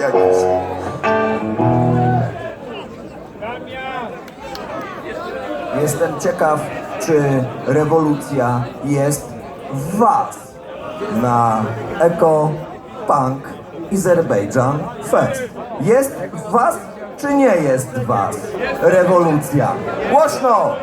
Jakiś. Jestem ciekaw, czy rewolucja jest w Was na Eko Punk Azerbejdżan Fest. Jest w Was, czy nie jest w Was rewolucja? Głośno!